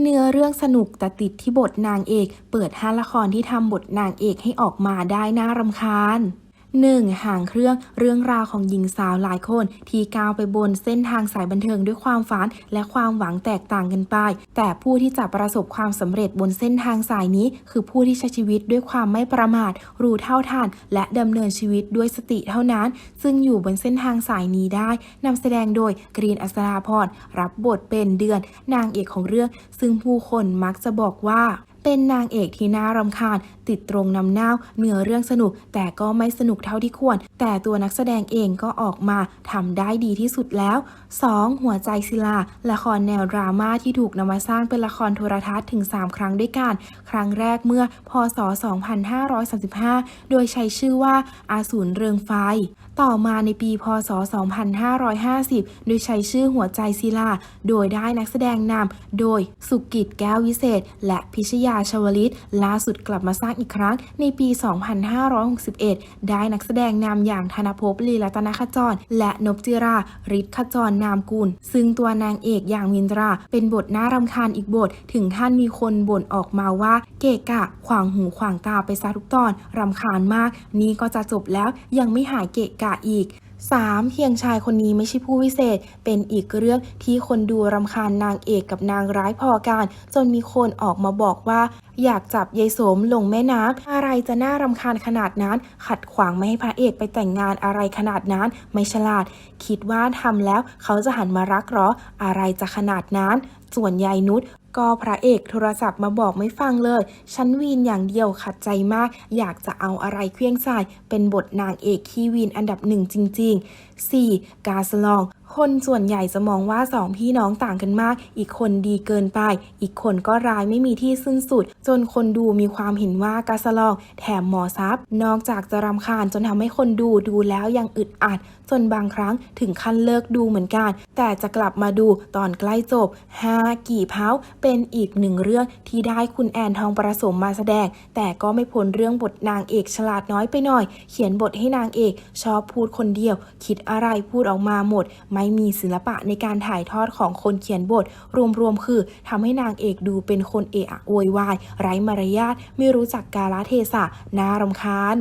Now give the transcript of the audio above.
เนื้อเรื่องสนุกแต่ติดที่บทนางเอก เปิดห้าละครที่ทำบทนางเอกให้ออกมาได้น่ารำคาญ 1. ห่างเครื่องเรื่องราวของหญิงสาวหลายคน ที่ก้าวไปบนเส้นทางสายบันเทิงด้วยความฝันและความหวังแตกต่างกันไป แต่ผู้ที่จะประสบความสำเร็จบนเส้นทางสายนี้ คือผู้ที่ใช้ชีวิตด้วยความไม่ประมาท รู้เท่าทันและดำเนินชีวิตด้วยสติเท่านั้น ซึ่งอยู่บนเส้นทางสายนี้ได้นำแสดงโดยกรีนอัศราพรรับบทเป็นเดือน นางเอกของเรื่อง ซึ่งผู้คนมักจะบอกว่า เป็นนางเอกที่น่ารำคาญ ติดตรงนำหน้าเนื้อเรื่องสนุก แต่ก็ไม่สนุกเท่าที่ควร แต่ตัวนักแสดงเองก็ออกมาทำได้ดีที่สุดแล้ว 2. หัวใจศิลา ละครแนวดราม่าที่ถูกนำมาสร้างเป็นละครโทรทัศน์ถึง 3 ครั้งด้วยกัน ครั้งแรกเมื่อ พศ 2535 โดยใช้ชื่อว่าอาสูรเรืองไฟ ต่อมาในปี พศ 2550 โดยใช้ชื่อหัวใจศิลา โดยได้นักแสดงนำโดยสุกิจแก้ววิเศษ และพิชยาชวลิต ล่าสุดกลับมาสร้างอีกครั้งในปี 2561 ได้นักแสดงนำอย่างธนภพลีรัตนขจร และนพจิราฤทธิ์ขจรนามกุล ซึ่งตัวนางเอกอย่างมินตรา เป็นบทน่ารำคาญอีกบท ถึงท่านมีคนบ่นออกมาว่าเกะกะ ขวางหูขวางตาไปซะทุกตอนรำคาญมาก นี่ก็จะจบแล้วยังไม่หายเกะกะอีก 3. เพียงชายคนนี้ไม่ใช่ผู้วิเศษ เป็นอีกเรื่องที่คนดูรำคาญนางเอกกับนางร้ายพอกัน จนมีคนออกมาบอกว่า อยากจับยายโสมลงแม่น้ำอะไรจะน่ารำคาญขนาดนั้น ขัดขวางไม่ให้พระเอกไปแต่งงานอะไรขนาดนั้น ไม่ฉลาด คิดว่าทำแล้วเขาจะหันมารักหรอ อะไรจะขนาดนั้น ส่วนยายนุชก็พระเอกโทรศัพท์มาบอกไม่ฟังเลย ฉันวีนอย่างเดียวขัดใจมาก อยากจะเอาอะไรเคลี้ยงใส่เป็นบทนางเอกขี้วีนอันดับหนึ่งจริง ๆ 4. กาสลอง คนส่วนใหญ่จะมองว่าสองพี่น้องต่างกันมาก อีกคนดีเกินไป อีกคนก็ร้ายไม่มีที่สิ้นสุด จนคนดูมีความเห็นว่ากาสลอง แถมหมอซับนอกจากจะรำคาญจนทำให้คนดูดูแล้วยังอึดอัด จนบางครั้งถึงขั้นเลิกดูเหมือนกัน แต่จะกลับมาดูตอนใกล้จบ5กี่เพ้าเป็นอีกหนึ่งเรื่องที่ได้คุณแอนทองประสมมาแสดง แต่ก็ไม่พ้นเรื่องบทนางเอกฉลาดน้อยไปหน่อย เขียนบทให้นางเอก ชอบพูดคนเดียว คิดอะไรพูดออกมาหมดไม่มีศิลปะในการถ่ายทอดของคนเขียนบท รวมๆคือทำให้นางเอกดูเป็นคนเอะอะโวยวายไร้มารยาทไม่รู้จักกาลเทศะน่ารำคาญ